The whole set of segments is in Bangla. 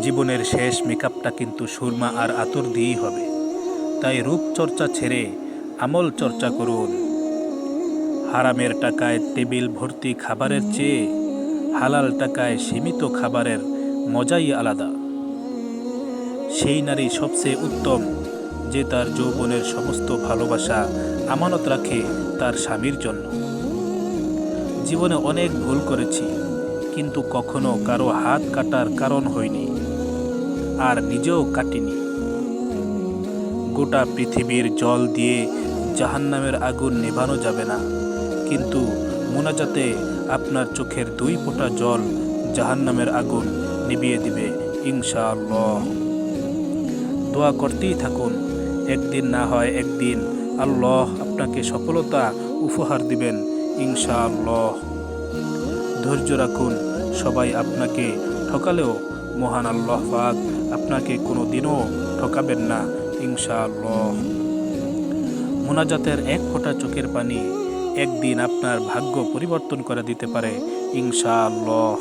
জীবনের শেষ মেকআপটা কিন্তু সুরমা আর আতর দিয়েই হবে। তাই রূপচর্চা ছেড়ে আমল চর্চা করুন। হারামের টাকায় টেবিল ভর্তি খাবারের চেয়ে হালাল টাকায় সীমিত খাবারের মজাই আলাদা। সেই নারী সবচেয়ে উত্তম, যে তার যৌবনের সমস্ত ভালোবাসা আমানত রাখে তার স্বামীর জন্য। জীবনে অনেক ভুল করেছি, কিন্তু কখনো কারও হাত কাটার কারণ হয়নি। আর নিজেও কাটিনি। গোটা পৃথিবীর জল দিয়ে জাহান্নামের আগুন নেভানো যাবে না। কিন্তু মোনাজাতে আপনার চোখের দুই ফোঁটা জল জাহান্নামের আগুন নিভিয়ে দিবে ইনশাআল্লাহ। দোয়া করতেই থাকুন, একদিন না হয় একদিন আল্লাহ আপনাকে সফলতা উপহার দিবেন ইনশাআল্লাহ। ধৈর্য রাখুন, সবাই আপনাকে ঠকালেও মহান আল্লাহ পাক আপনাকে কোনো দিনও ঠকাবেন না, ইনশাআল্লাহ। মোনাজাতের এক ফোঁটা চোখের পানি একদিন আপনার ভাগ্য পরিবর্তন করে দিতে পারে, ইনশাআল্লাহ।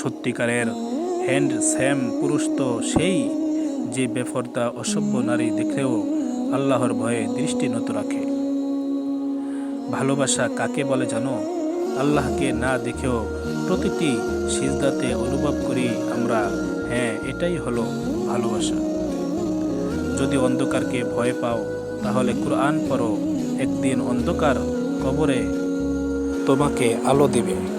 সত্যিকারের হ্যান্ড স্যাম পুরুষ তো সেই যে বেফর্দা, অসভ্য নারী দেখলেও আল্লাহর ভয়ে দৃষ্টি নত রাখে। ভালোবাসা কাকে বলে জানো? আল্লাহকে না দেখেও প্রতিটি সিজদাতে অনুভব করি আমরা হ্যাঁ এটাই হলো ভালোবাসা। যদি অন্ধকারকে ভয় পাও, তাহলে কোরআন পড়ো, একদিন অন্ধকার কবরে তোমাকে আলো দেবে।